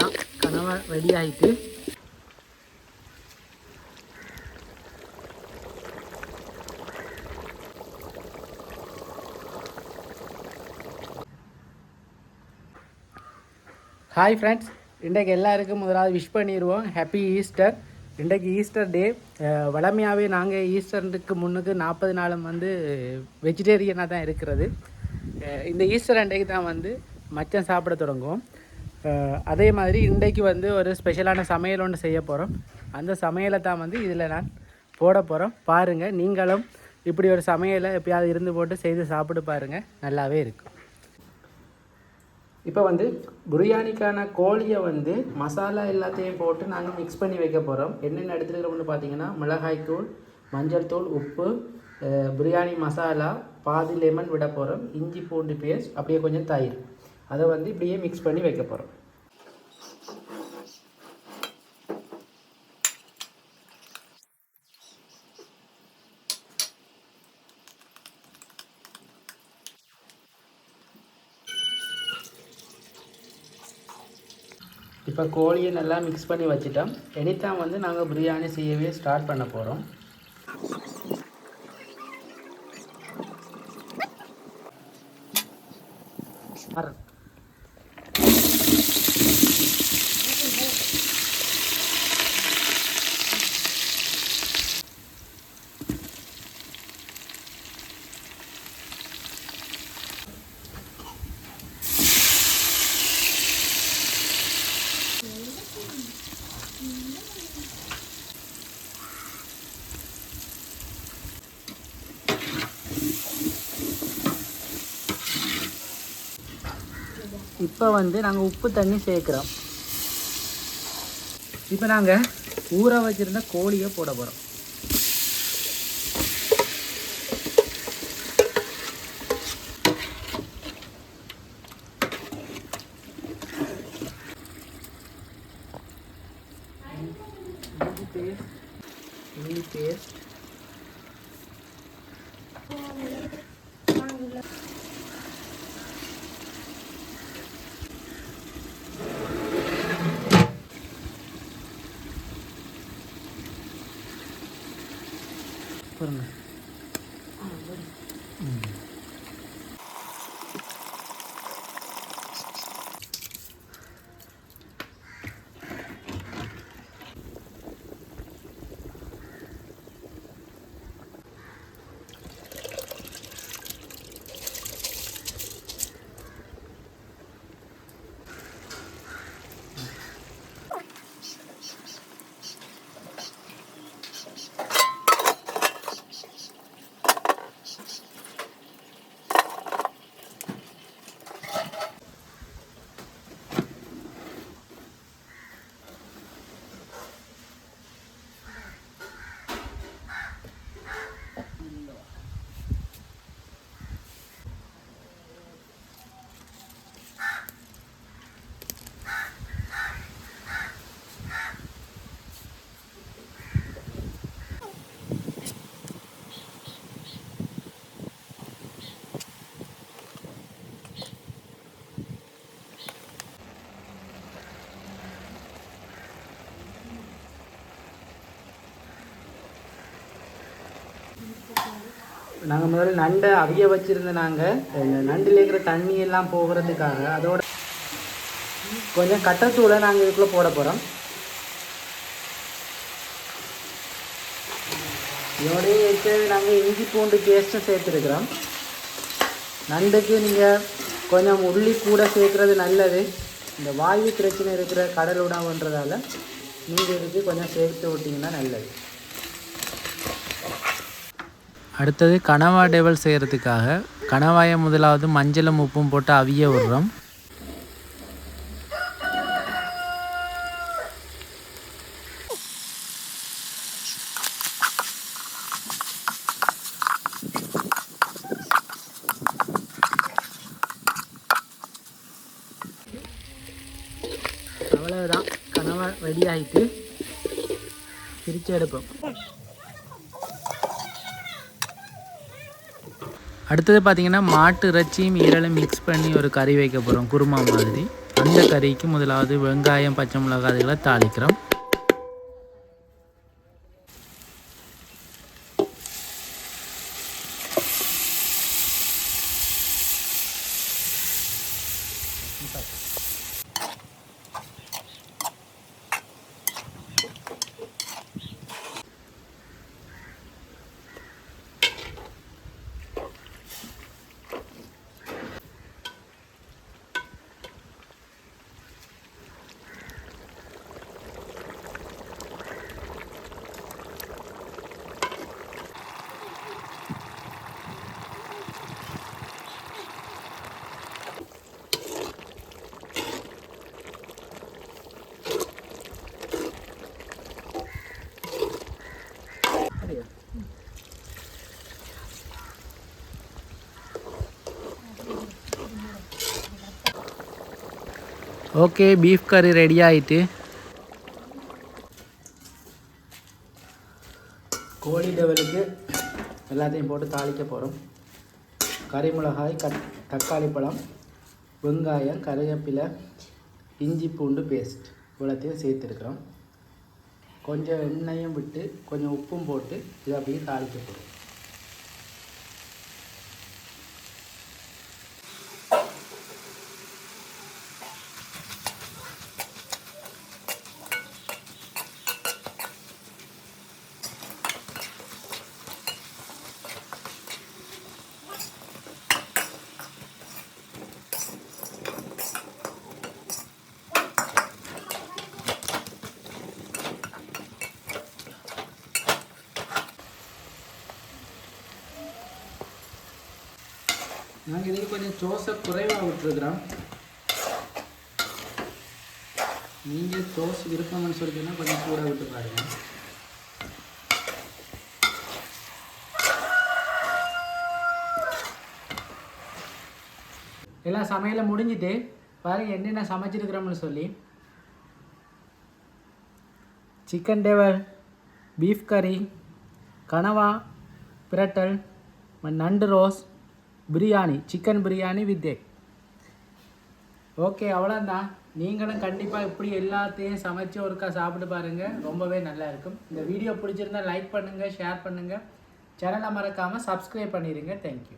தான் கனவா ரெடி ஆகிட்டு ஹாய் ஃப்ரெண்ட்ஸ் இன்றைக்கு எல்லாருக்கும் முதலாவது விஷ் பண்ணிடுவோம் ஹாப்பி ஈஸ்டர் இன்றைக்கு ஈஸ்டர் டே வளமையாகவே நாங்கள் ஈஸ்டருக்கு முன்னுக்கு நாற்பது நாளும் வந்து வெஜிடேரியனாக தான் இருக்கிறது. இந்த ஈஸ்டர் அன்றைக்கு தான் வந்து மச்சம் சாப்பிட தொடங்குவோம். அதே மாதிரி இன்றைக்கு வந்து ஒரு ஸ்பெஷலான சமையல் ஒன்று செய்ய போகிறோம் அந்த சமையலை தான் வந்து இதில் நான் போட போகிறோம் பாருங்கள் நீங்களும் இப்படி ஒரு சமையலை எப்பயாவது இருந்து போட்டு செய்து சாப்பிட்டு பாருங்கள் நல்லாவே இருக்கும். இப்போ வந்து பிரியாணிக்கான கோழியை வந்து மசாலா எல்லாத்தையும் போட்டு நாங்கள் மிக்ஸ் பண்ணி வைக்க போகிறோம் என்னென்ன எடுத்துருக்கிறோம்னு பார்த்தீங்கன்னா மிளகாய் தூள் மஞ்சள் தூள் உப்பு பிரியாணி மசாலா பாதி லெமன் விட போகிறோம் இஞ்சி பூண்டு பேஸ்ட் அப்படியே கொஞ்சம் தயிர். அதை வந்து இப்படியே மிக்ஸ் பண்ணி வைக்க போகிறோம் இப்போ கோழியை நல்லா மிக்ஸ் பண்ணி வச்சுட்டோம். எனித்தான் வந்து நாங்கள் பிரியாணி செய்யவே ஸ்டார்ட் பண்ண போகிறோம் இப்போ வந்து நாங்கள் உப்பு தண்ணி சேர்க்குறோம். இப்போ நாங்கள் ஊற வச்சிருந்த கோழியை போட போகிறோம் இஞ்சி பேஸ்ட் Hoşçakalın. நாங்கள் முதல்ல நண்டை அவிய வச்சுருந்த நாங்கள் இந்த நண்டில் இருக்கிற தண்ணி எல்லாம் போகிறதுக்காக அதோட கொஞ்சம் கட்டத்தூளை நாங்கள் இதுக்குள்ளே போட போகிறோம் இதோடய இருக்கிறது நாங்கள் இஞ்சி பூண்டு பேஸ்ட்டும் சேர்த்துருக்குறோம். நண்டுக்கு நீங்கள் கொஞ்சம் உள்ளி கூட சேர்க்குறது நல்லது. இந்த வாயு பிரச்சனை இருக்கிற கடல் உணவுன்றதால நீங்கள் இதுக்கு கொஞ்சம் சேர்த்து விட்டிங்கன்னா நல்லது. அடுத்தது கனவா டேபிள் செய்கிறதுக்காக கணவாயை முதலாவது மஞ்சளும் உப்பும் போட்டு அவிய விடுறோம். அவ்வளவுதான். கனவா ரெடி ஆகிட்டு பிரித்து எடுப்போம். அடுத்தது பார்த்தீங்கன்னா மாட்டு இறைச்சியும் ஈரலும் மிக்ஸ் பண்ணி ஒரு கறி வைக்க போகிறோம் குருமா மாதிரி. அந்த கறிக்கு முதலாவது வெங்காயம் பச்சை மிளகாய் அதுகளை தாளிக்கிறோம். ஓகே பீஃப் கறி ரெடி ஆகிட்டு கோழி லெவலுக்கு எல்லாத்தையும் போட்டு தாளிக்க போகிறோம் கறி மிளகாய் கட் தக்காளி பழம் வெங்காயம் கருவேப்பிலை இஞ்சி பூண்டு பேஸ்ட் இவ்வளோத்தையும் சேர்த்துருக்குறோம். கொஞ்சம் எண்ணெயும் விட்டு கொஞ்சம் உப்பும் போட்டு இதை அப்படியே தாளிக்க போகிறோம் நாங்கள் இதுக்கு கொஞ்சம் தோசை குறைவாக விட்டுருக்குறோம். நீங்கள் தோசை விருப்பம்னு சொல்லிட்டீங்கன்னா கொஞ்சம் கூட விட்டு பாருங்கள் எல்லாம் சமையலை முடிஞ்சிட்டு பாருங்கள் என்னென்ன சமைச்சிருக்கிறோம்னு சொல்லி. சிக்கன் டேவர் பீஃப் கறி கனவா பிரட்டல் நண்டு roast biryani chicken biryani with egg okay அவ்வளோதான் நீங்களும் கண்டிப்பாக இப்படி எல்லாத்தையும் சமைச்சு ஒருக்கா சாப்பிட்டு பாருங்கள் ரொம்பவே நல்லா இருக்கும். இந்த வீடியோ பிடிச்சிருந்தா லைக் பண்ணுங்கள் ஷேர் பண்ணுங்கள் சேனலை மறக்காமல் சப்ஸ்கிரைப் பண்ணிடுங்க தேங்க்யூ